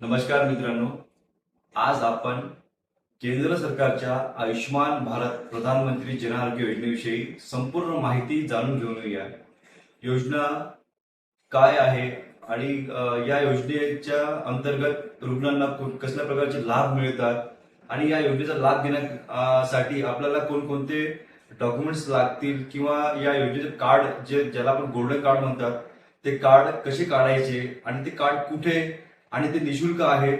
नमस्कार मित्रांनो. आज आपण केंद्र सरकारच्या आयुष्यमान भारत प्रधानमंत्री जन आरोग्य योजनेविषयी संपूर्ण माहिती जाणून घेऊन येऊया. योजना काय आहे आणि या योजनेच्या अंतर्गत रुग्णांना कसल्या प्रकारचे लाभ मिळतात आणि या योजनेचा लाभ घेण्यासाठी आपल्याला कोणकोणते डॉक्युमेंट्स लागतील किंवा या योजनेचे कार्ड जे ज्याला आपण गोल्डन कार्ड म्हणतात ते कार्ड कसे काढायचे आणि ते कार्ड कुठे आणि ते निशुल्क आहे.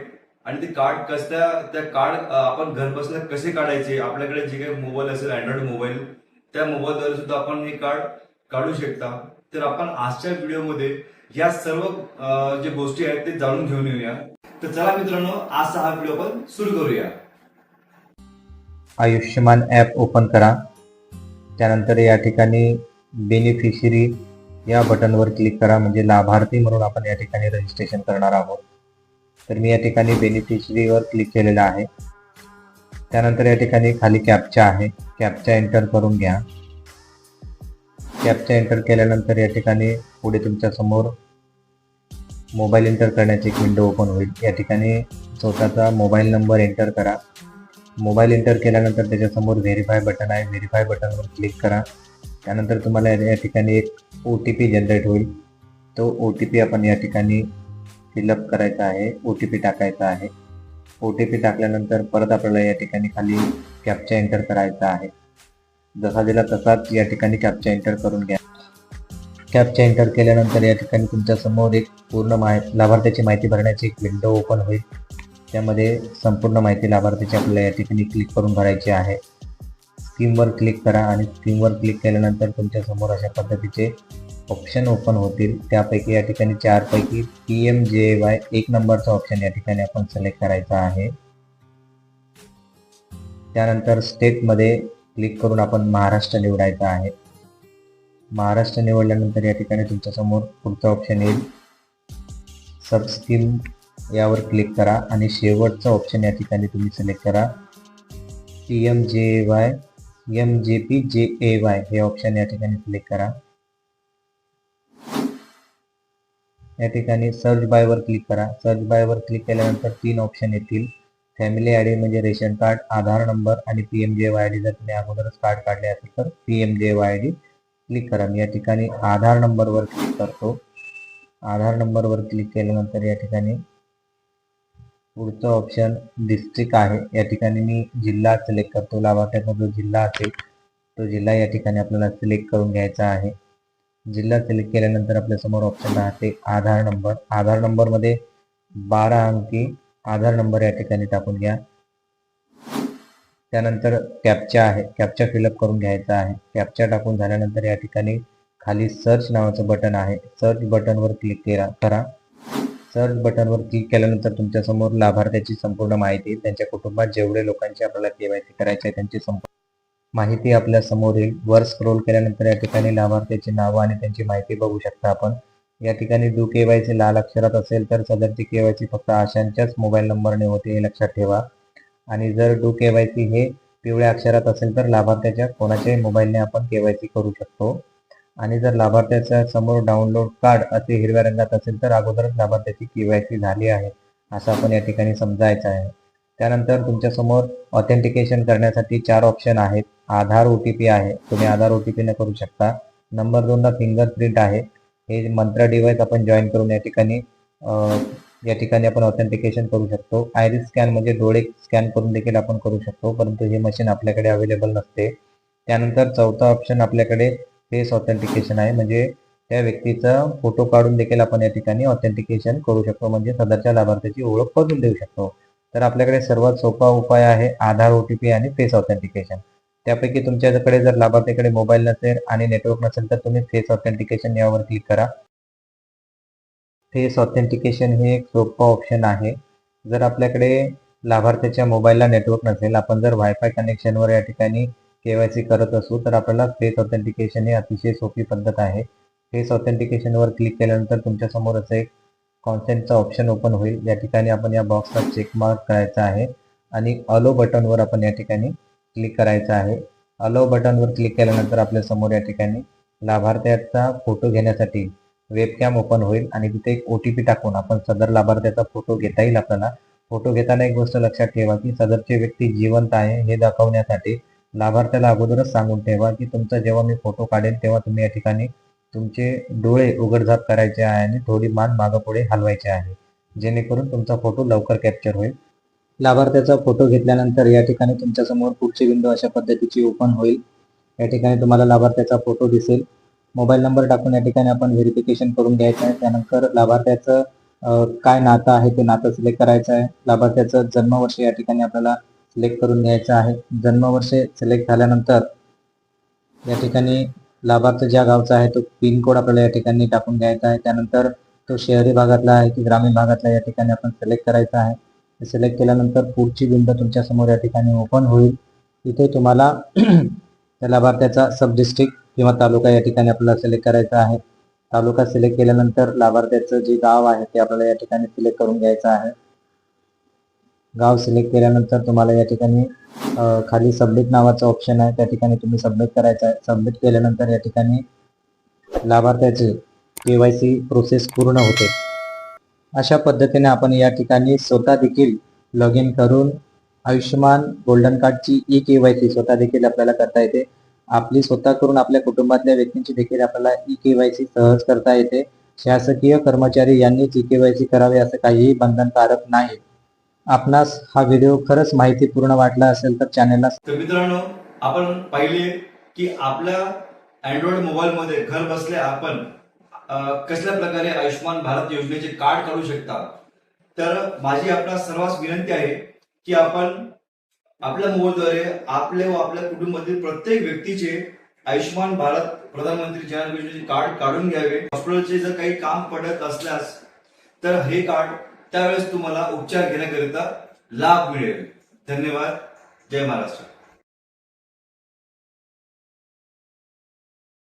आणि ते कार्ड कसल्या त्या कार्ड आपण घर बसल्या कसे काढायचे? आपल्याकडे जे काही मोबाईल असेल अँड्रॉइड मोबाईल त्या मोबाईलद्वारे सुद्धा आपण हे कार्ड काढू शकता. तर आपण आजच्या व्हिडिओमध्ये या सर्व जे गोष्टी आहेत ते जाणून घेऊन येऊया. तर चला मित्रांनो आजचा हा व्हिडिओ आपण सुरू करूया. आयुष्यमान ॲप ओपन करा. त्यानंतर या ठिकाणी बेनिफिशरी या बटनवर क्लिक करा. म्हणजे लाभार्थी म्हणून आपण या ठिकाणी रजिस्ट्रेशन करणार आहोत. तर मी या ठिकाणी बेनिफिशरीवर क्लिक केलेलं आहे. त्यानंतर या ठिकाणी खाली कॅपचा आहे. कॅपचा एंटर करून घ्या. कॅपचा एंटर केल्यानंतर या ठिकाणी पुढे तुमच्यासमोर मोबाईल एंटर करण्याची एक विंडो ओपन होईल. या ठिकाणी स्वतःचा मोबाईल नंबर एंटर करा. मोबाईल एंटर केल्यानंतर त्याच्यासमोर व्हेरीफाय बटन आहे. व्हेरीफाय बटनवर क्लिक करा. त्यानंतर तुम्हाला या ठिकाणी एक ओ टी पी जनरेट होईल. तो ओ टी पी आपण या ठिकाणी फिलअप करायचा आहे ओ टी पी टाकायचा आहे. ओ टी पी टाकल्यानंतर परत आपल्याला या ठिकाणी खाली कॅपचा एंटर करायचा आहे. जसा दिला तसाच या ठिकाणी कॅपचा एंटर करून घ्या. कॅपचा एंटर केल्यानंतर या ठिकाणी तुमच्यासमोर एक पूर्ण माहिती लाभार्थ्याची माहिती भरण्याची एक विंडो ओपन होईल. त्यामध्ये संपूर्ण माहिती लाभार्थीची आपल्याला या ठिकाणी क्लिक करून भरायची आहे. स्कीमवर क्लिक करा आणि स्कीमवर क्लिक केल्यानंतर तुमच्यासमोर अशा पद्धतीचे ऑप्शन ओपन होतील. त्यापैकी या ठिकाणी चारपैकी पी एम जे वाय एक नंबरचा ऑप्शन या ठिकाणी आपण सिलेक्ट करायचा आहे. त्यानंतर स्टेटमध्ये क्लिक करून आपण महाराष्ट्र निवडायचा आहे. महाराष्ट्र निवडल्यानंतर या ठिकाणी तुमच्यासमोर पुढचा ऑप्शन येईल. सब स्कीम यावर क्लिक करा आणि शेवटचा ऑप्शन या ठिकाणी तुम्ही सिलेक्ट करा. P M J Y M J P J A Y हे ऑप्शन या ठिकाणी सिलेक्ट करा. या ठिकाणी सर्च बायवर क्लिक करा. सर्च बायवर क्लिक केल्यानंतर तीन ऑप्शन येतील. फॅमिली आय डी म्हणजे रेशन कार्ड आधार नंबर आणि P M J Y I D जर तुम्ही अगोदरच कार्ड काढले असेल तर P M J Y I D click करा. मी या ठिकाणी आधार नंबरवर क्लिक करतो. आधार नंबरवर क्लिक केल्यानंतर या ठिकाणी पुढचं ऑप्शन डिस्ट्रिक्ट आहे. या ठिकाणी मी जिल्हा सिलेक्ट करतो. लाभार्थ्याचा जो जिल्हा असेल तो जिल्हा या ठिकाणी आपल्याला सिलेक्ट करून घ्यायचा आहे. जिल्हा सिलेक्ट केल्यानंतर आपल्यासमोर ऑप्शन राहते आधार नंबर आधार नंबरमध्ये बारा अंकी आधार नंबर या ठिकाणी टाकून घ्या. त्यानंतर कॅपचा आहे. कॅपचा फिलअप करून घ्यायचा आहे. कॅपचा टाकून झाल्यानंतर या ठिकाणी खाली सर्च नावाचं बटन आहे. सर्च बटनवर क्लिक केला करा सर्च बटनवर क्लिक केल्यानंतर तुमच्यासमोर लाभार्थ्याची संपूर्ण माहिती त्यांच्या कुटुंबात जेवढे लोकांची आपल्याला केवायसी करायची आहे त्यांची संपूर्ण माहिती आपल्यासमोर येईल. वर स्क्रोल केल्यानंतर या ठिकाणी लाभार्थ्याची नावं आणि त्यांची माहिती बघू शकता आपण. या ठिकाणी डू केवायसी लाल अक्षरात असेल तर सदरची केवायसी फक्त आशांच्याच मोबाईल नंबरने होते हे लक्षात ठेवा. आणि जर डू केवायसी हे पिवळ्या अक्षरात असेल तर लाभार्थ्याच्या कोणाच्याही मोबाईलने आपण केवायसी करू शकतो. आणि जर लाभार्थ्याच्या समोर डाउनलोड कार्ड असे हिरव्या रंगात असेल तर अगोदरच लाभार्थ्याची केवायसी झाली आहे. असं आपण या ठिकाणी समजायचं आहे. त्यानंतर तुमच्यासमोर ऑथेंटिकेशन करण्यासाठी चार ऑप्शन आहेत. आधार ओ टी पी आहे. तुम्ही आधार ओ टी पीने करू शकता. नंबर दोनला फिंगरप्रिंट आहे. हे मंत्र डिव्हाइस आपण जॉईन करून या ठिकाणी या ठिकाणी आपण ऑथेंटिकेशन करू शकतो. आयरिस स्कॅन म्हणजे डोळे स्कॅन करून देखील आपण करू शकतो परंतु हे मशीन आपल्याकडे अवेलेबल नसते. त्यानंतर चौथा ऑप्शन आपल्याकडे फेस ऑथेंटिकेशन आहे. म्हणजे त्या व्यक्तीचा फोटो काढून देखील आपण या ठिकाणी ऑथेंटिकेशन करू शकतो. म्हणजे सदरच्या लाभार्थ्याची ओळख करून देऊ शकतो. तर आपल्याकडे सर्वात सोपा उपाय आहे आधार ओ टी पी आणि फेस ऑथेंटिकेशन त्यापैकी तुमच्याकडे जर लाभार्थीकडे मोबाईल नसेल आणि नेटवर्क नसेल तर तुम्ही फेस ऑथेंटिकेशन यावर क्लिक करा. फेस ऑथेंटिकेशन हे एक सोपं ऑप्शन आहे. जर आपल्याकडे लाभार्थ्याच्या मोबाईलला नेटवर्क नसेल आपण जर वायफाय कनेक्शनवर या ठिकाणी केवायसी करत असू तर आपल्याला फेस ऑथेंटिकेशन ही अतिशय सोपी पद्धत आहे. फेस ऑथेंटिकेशनवर क्लिक केल्यानंतर तुमच्यासमोर असं एक कॉन्सेंटचा ऑप्शन ओपन होईल. या ठिकाणी आपण या बॉक्सला चेक मार्क करायचा आहे आणि अलो बटनवर आपण या ठिकाणी क्लिक करायचं आहे. अलो बटनवर क्लिक केल्यानंतर आपल्यासमोर या ठिकाणी लाभार्थ्याचा फोटो घेण्यासाठी वेबकॅम ओपन होईल आणि तिथे एक ओ टी पी टाकून आपण सदर लाभार्थ्याचा फोटो घेता येईल आपल्याला. फोटो घेताना एक गोष्ट लक्षात ठेवा की सदरची व्यक्ती जिवंत आहे हे दाखवण्यासाठी लाभार्थ्याला अगोदरच सांगून ठेवा की तुमचा जेव्हा मी फोटो काढेल तेव्हा तुम्ही या ठिकाणी तुमचे डोळे उघडझाप करायचे आहे आणि थोडी मान मागं पुढे हलवायचे आहे. जेणेकरून तुमचा फोटो लवकर कॅप्चर होईल. लाभार्थ्याचा फोटो घेतल्यानंतर या ठिकाणी तुमच्यासमोर पुढची विंडो अशा पद्धतीची ओपन होईल. या ठिकाणी तुम्हाला लाभार्थ्याचा फोटो दिसेल. मोबाईल नंबर टाकून या ठिकाणी आपण व्हेरिफिकेशन करून घ्यायचं आहे. त्यानंतर लाभार्थ्याचं काय नातं आहे ते नातं सिलेक्ट करायचं आहे. लाभार्थ्याचं जन्मवर्ष या ठिकाणी आपल्याला सिलेक्ट करून घ्यायचं आहे. जन्मवर्ष सिलेक्ट झाल्यानंतर या ठिकाणी लाभार्थी ज्या गावचा आहे तो पिनकोड आपल्याला या ठिकाणी टाकून घ्यायचा आहे. त्यानंतर तो शहरी भागातला आहे की ग्रामीण भागातला या ठिकाणी आपण सिलेक्ट करायचा आहे. सिलेक्ट केल्यानंतर पुढची विंडो तुमच्यासमोर या ठिकाणी ओपन होईल. इथे तुम्हाला त्या लाभार्थ्याचा सब डिस्ट्रिक्ट किंवा तालुका या ठिकाणी आपल्याला सिलेक्ट करायचा आहे. तालुका सिलेक्ट केल्यानंतर लाभार्थ्याचं जे गाव आहे ते आपल्याला या ठिकाणी सिलेक्ट करून घ्यायचं आहे. गाव सिलेक्ट केल्यानंतर तुम्हाला या ठिकाणी खाली सबमिट नावाचं ऑप्शन आहे. त्या ठिकाणी तुम्ही सबमिट करायचं आहे. सबमिट केल्यानंतर या ठिकाणी लाभार्थ्याचे के वाय सी प्रोसेस पूर्ण होते. अशा पद्धतीने आपण या ठिकाणी स्वतः देखील लॉग इन करून आयुष्यमान गोल्डन कार्डची ई के वाय सी स्वतः देखील आपल्याला करता येते. आपली स्वतः करून आपल्या कुटुंबातल्या व्यक्तींची देखील आपल्याला ई के वाय सी सहज करता येते. शासकीय कर्मचारी यांनीच ई के वाय सी करावे असं काहीही बंधनकारक नाही. आपणास हा व्हिडिओ खरंच माहितीपूर्ण वाटला असेल तर चॅनलला तर मित्रांनो आपण पाहिले की आपल्या अँड्रॉइड मोबाईल मध्ये घर बसल्या आपण कसल्या प्रकारे आयुष्यमान भारत योजनेचे कार्ड काढू शकता? तर माझी आपल्या सर्वांस विनंती आहे की आपण आपल्या मोबाईलद्वारे आपले व आपल्या कुटुंबातील प्रत्येक व्यक्तीचे आयुष्यमान भारत प्रधानमंत्री जन योजनेचे कार्ड काढून घ्यावे. हॉस्पिटलचे जर काही काम पडत असल्यास तर हे कार्ड त्यावेळेस तुम्हाला उपचार घेण्याकरिता लाभ मिळेल. धन्यवाद. जय महाराष्ट्र.